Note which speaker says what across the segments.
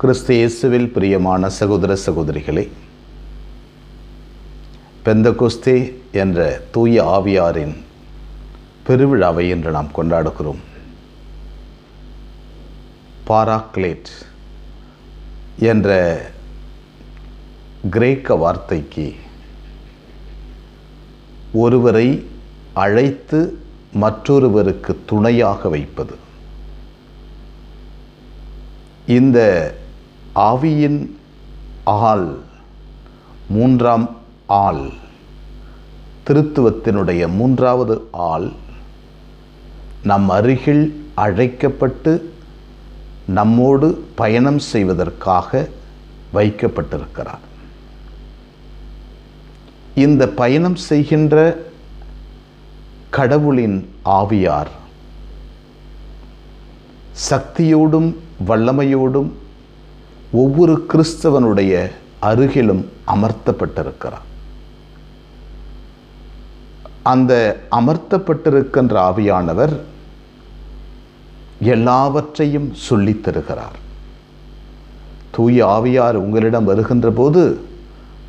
Speaker 1: கிறிஸ்து இயேசுவில் பிரியமான சகோதர சகோதரிகளே பெந்தகுஸ்தே என்ற தூய ஆவியாரின் பெருவிழாவை இன்று நாம் கொண்டாடுகிறோம். பாராக்லேட் என்ற கிரேக்க வார்த்தைக்கு ஒருவரை அழைத்து மற்றொருவருக்கு துணையாக வைப்பது. இந்த ஆவியின் ஆள் மூன்றாம் ஆள் திருத்துவத்தினுடைய மூன்றாவது ஆள் நம் அருகில் அழைக்கப்பட்டு நம்மோடு பயணம் செய்வதற்காக வைக்கப்பட்டிருக்கிறார். இந்த பயணம் செய்கின்ற கடவுளின் ஆவியார் சக்தியோடும் வல்லமையோடும் ஒவ்வொரு கிறிஸ்தவனுடைய அருகிலும் அமர்த்தப்பட்டிருக்கிறார் அந்த அமர்த்தப்பட்டிருக்கின்ற ஆவியானவர் எல்லாவற்றையும் சொல்லித் தருகிறார். தூய ஆவியார் உங்களிடம் வருகின்ற போது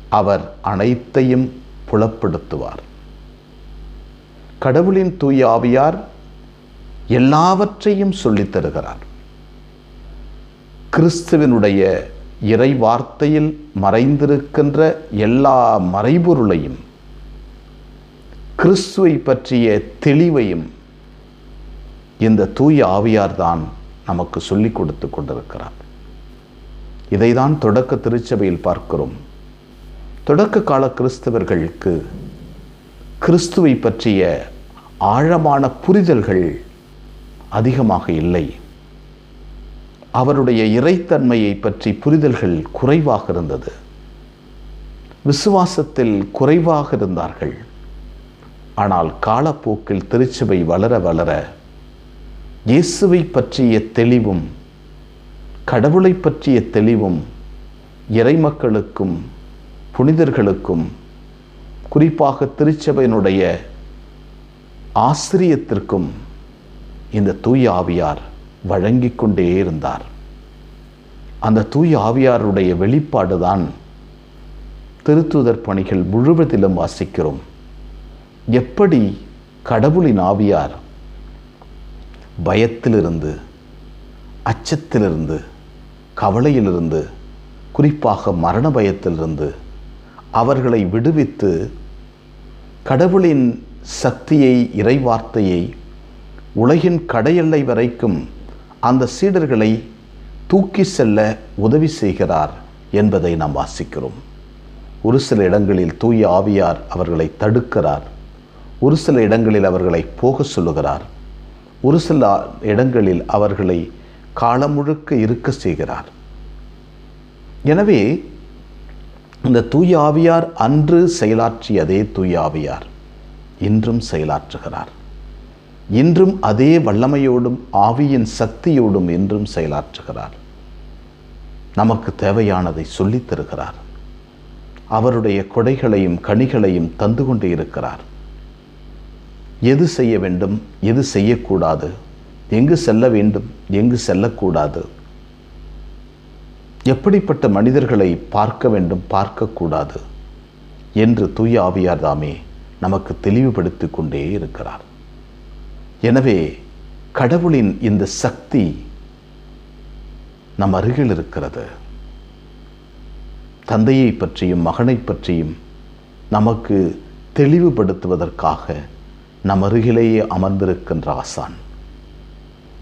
Speaker 1: அவர் அனைத்தையும் புலப்படுத்துவார். கடவுளின் தூய ஆவியார் எல்லாவற்றையும் சொல்லித் தருகிறார். கிறிஸ்துவனுடைய இறை வார்த்தையில் மறைந்திருக்கின்ற எல்லா மறைபொருளையும் கிறிஸ்துவை பற்றிய தெளிவையும் இந்த தூய ஆவியார்தான் நமக்கு சொல்லிக் கொடுத்து கொண்டிருக்கிறார். இதைதான் தொடக்க திருச்சபையில் பார்க்கிறோம். தொடக்க கால கிறிஸ்தவர்களுக்கு கிறிஸ்துவை பற்றிய ஆழமான புரிதல்கள் அதிகமாக இல்லை. அவருடைய இறைத்தன்மையை பற்றி புரிதல்கள் குறைவாக இருந்தது. விசுவாசத்தில் குறைவாக இருந்தார்கள். ஆனால் காலப்போக்கில் திருச்சபை வளர வளர இயேசுவை பற்றிய தெளிவும் கடவுளை பற்றிய தெளிவும் இறைமக்களுக்கும் புனிதர்களுக்கும் குறிப்பாக திருச்சபையினுடைய ஆசிரியத்திற்கும் இந்த தூய ஆவியார் வழங்கி கொண்டே இருந்தார். அந்த தூய ஆவியாருடைய வெளிப்பாடுதான் திருத்துதர் பணிகள் முழுவதிலும் வாசிக்கிறோம். எப்படி கடவுளின் ஆவியார் பயத்திலிருந்து அச்சத்திலிருந்து கவலையிலிருந்து குறிப்பாக மரண பயத்திலிருந்து அவர்களை விடுவித்து கடவுளின் சக்தியை இறைவார்த்தையை உலகின் கடையெல்லை வரைக்கும் அந்த சீடர்களை தூக்கி செல்ல உதவி செய்கிறார் என்பதை நாம் வாசிக்கிறோம். ஒரு சில இடங்களில் தூய ஆவியார் அவர்களை தடுக்கிறார். ஒரு சில இடங்களில் அவர்களை போக சொல்லுகிறார். ஒரு சில இடங்களில் அவர்களை காலம் முழுக்க இருக்க செய்கிறார். எனவே இந்த தூய ஆவியார் அன்று செயலாற்றியதே தூய ஆவியார் இன்றும் செயலாற்றுகிறார். இன்றும் அதே வல்லமையோடும் ஆவியின் சக்தியோடும் என்றும் செயலாற்றுகிறார். நமக்கு தேவையானதை சொல்லித் தருகிறார். அவருடைய கொடைகளையும் கனிகளையும் தந்து கொண்டே இருக்கிறார். எது செய்ய வேண்டும் எது செய்யக்கூடாது எங்கு செல்ல வேண்டும் எங்கு செல்லக்கூடாது எப்படிப்பட்ட மனிதர்களை பார்க்க வேண்டும் பார்க்கக்கூடாது என்று தூய ஆவியார் தாமே நமக்கு தெளிவுபடுத்தி கொண்டே இருக்கிறார். எனவே கடவுளின் இந்த சக்தி நம் அருகில் இருக்கிறது. தந்தையை பற்றியும் மகனை பற்றியும் நமக்கு தெளிவுபடுத்துவதற்காக நம் அருகிலேயே அமர்ந்திருக்கின்ற ஆசான்.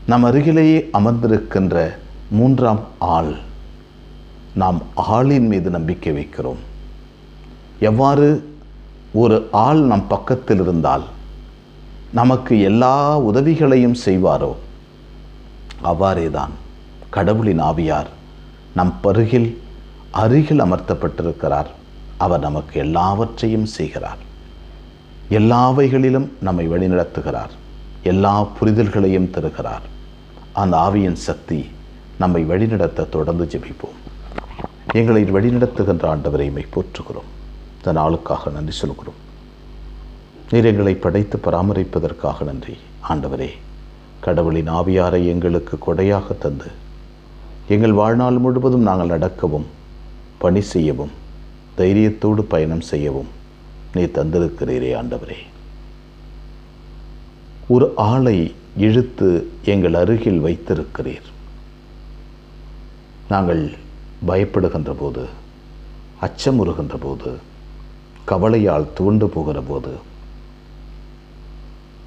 Speaker 1: நம் அருகிலேயே அமர்ந்திருக்கின்ற மூன்றாம் ஆள் நாம் ஆளின் மீது நம்பிக்கை வைக்கிறோம். எவ்வாறு ஒரு ஆள் நம் பக்கத்தில் இருந்தால் நமக்கு எல்லா உதவிகளையும் செய்வாரோ? அவ்வாறேதான். கடவுளின் ஆவியார் நம் பருகில் அருகில் அமர்த்தப்பட்டிருக்கிறார். அவர் நமக்கு எல்லாவற்றையும் செய்கிறார். எல்லாவைகளிலும் நம்மை வழிநடத்துகிறார். எல்லா புரிதல்களையும் தருகிறார். அந்த ஆவியின் சக்தி நம்மை வழிநடத்த தொடர்ந்து ஜெபிப்போம். எங்களை வழிநடத்துகின்ற ஆண்டவரை போற்றுகிறோம் இந்த நாளுக்காக நன்றி சொல்கிறோம். நீர் எங்களை படைத்து பராமரிப்பதற்காக நன்றி. ஆண்டவரே கடவுளின் ஆவியாரை எங்களுக்கு கொடையாக தந்து எங்கள் வாழ்நாள் முழுவதும் நாங்கள் நடக்கவும் பணி செய்யவும் தைரியத்தோடு பயணம் செய்யவும் நீ தந்திருக்கிறீரே ஆண்டவரே. ஒரு ஆளை இழுத்து எங்கள் அருகில் வைத்திருக்கிறீர். நாங்கள் பயப்படுகின்ற போது அச்சமுறுகின்ற போது கவலையால் தூண்டு போகிற போது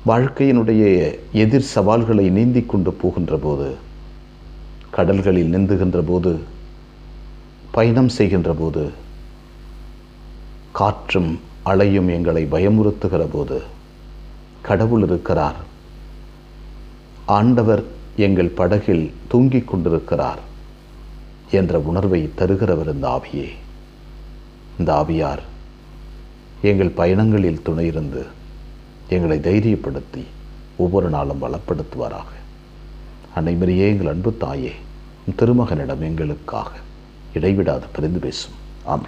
Speaker 1: வாழ்க்கையினுடைய எதிர் சவால்களை நீந்தி கொண்டு போகின்ற போது கடல்களில் நிந்துகின்ற போது பயணம் செய்கின்ற போது காற்றும் அலையும் எங்களை பயமுறுத்துகிற போது கடவுள் இருக்கிறார். ஆண்டவர் எங்கள் படகில் தூங்கிக் கொண்டிருக்கிறார் என்ற உணர்வை தருகிறவர் இந்த ஆவியே. இந்த ஆவியார் எங்கள் பயணங்களில் துணையிருந்து எங்களை தைரியப்படுத்தி ஒவ்வொரு நாளும் வளப்படுத்துவாராக. அனைவரையே எங்கள் அன்பு தாயே திருமகனிடம் எங்களுக்காக இடைவிடாது பிரிந்து பேசும். ஆமாம்